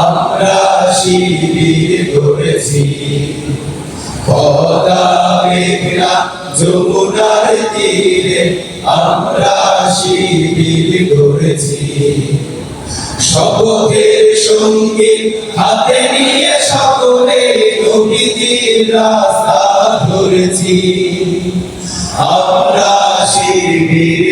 আমরা শিবির করেছি। পদা মেঘনা তীরে আমরা শিবির করেছি। শপথের সঙ্গে হাতে নিয়ে সকলে নবীজির রাস্তা ধরেছি। আমরা শিবির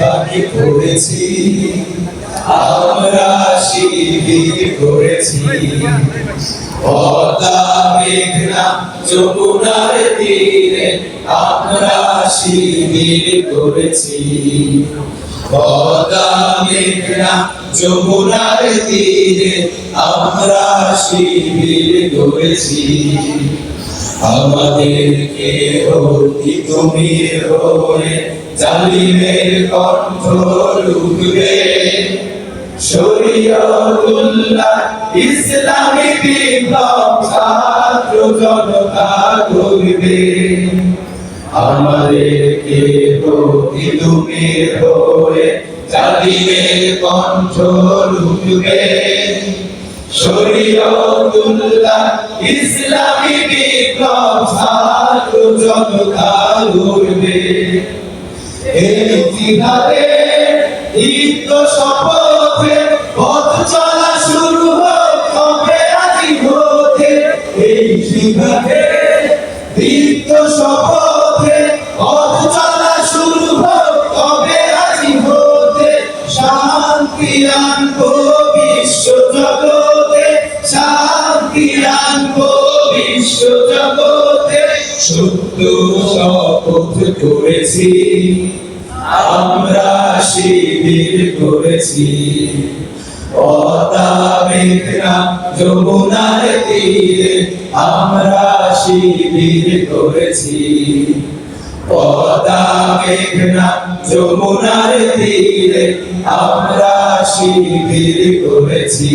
বাণী পড়েছি আমরা শিবির করেছি। মেঘনা যমুনার তীরে আমরা শিবির করেছি। মেঘনা যমুনার তীরে আমরা শিবির করেছি। আমাদেরকে তুমি জালিমের কণ্ঠ লুকবে শরীয়তুল্লাহ ইসলামী বিপ্লব ছাত্র জনতা করবে। আমাদেরকে অতি তুমি হয়ে জালিমের কণ্ঠ লুকবে শরীয়তুল্লাহ ইসলামী বিপ্লব জনতা এই শপথে, পথ চলা শুরু তবে আজি হতে? এই জিহাদে দীপ্ত শপথে সত্য শপথ করেছি, আমরা শিবির করেছি। যমুনার তীরে আমরা শিবির করেছি। পদা মেঘনা যমুনার তীরে আমরা শিবির করেছি।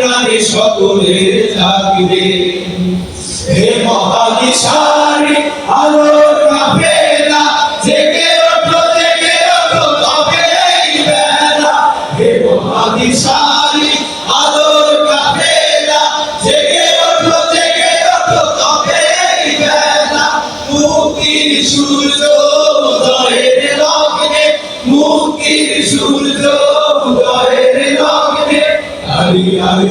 প্রাণে সকলের সকলে জাগবে। হে মহাদিশারি আমরা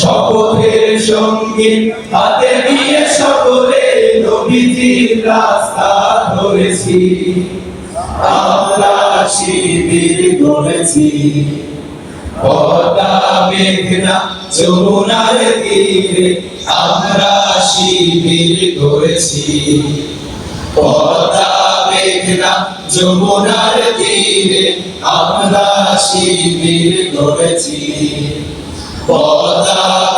শপথের হাতে নিয়ে সকলে নবীজির রাস্তা ধরেছি। আমরা শিবির করেছি। পদা মেঘনা, যমুনার তীরে আমরা শিবির করেছি। পদা মেঘনা, যমুনার তীরে আমরা শিবির করেছি। পদা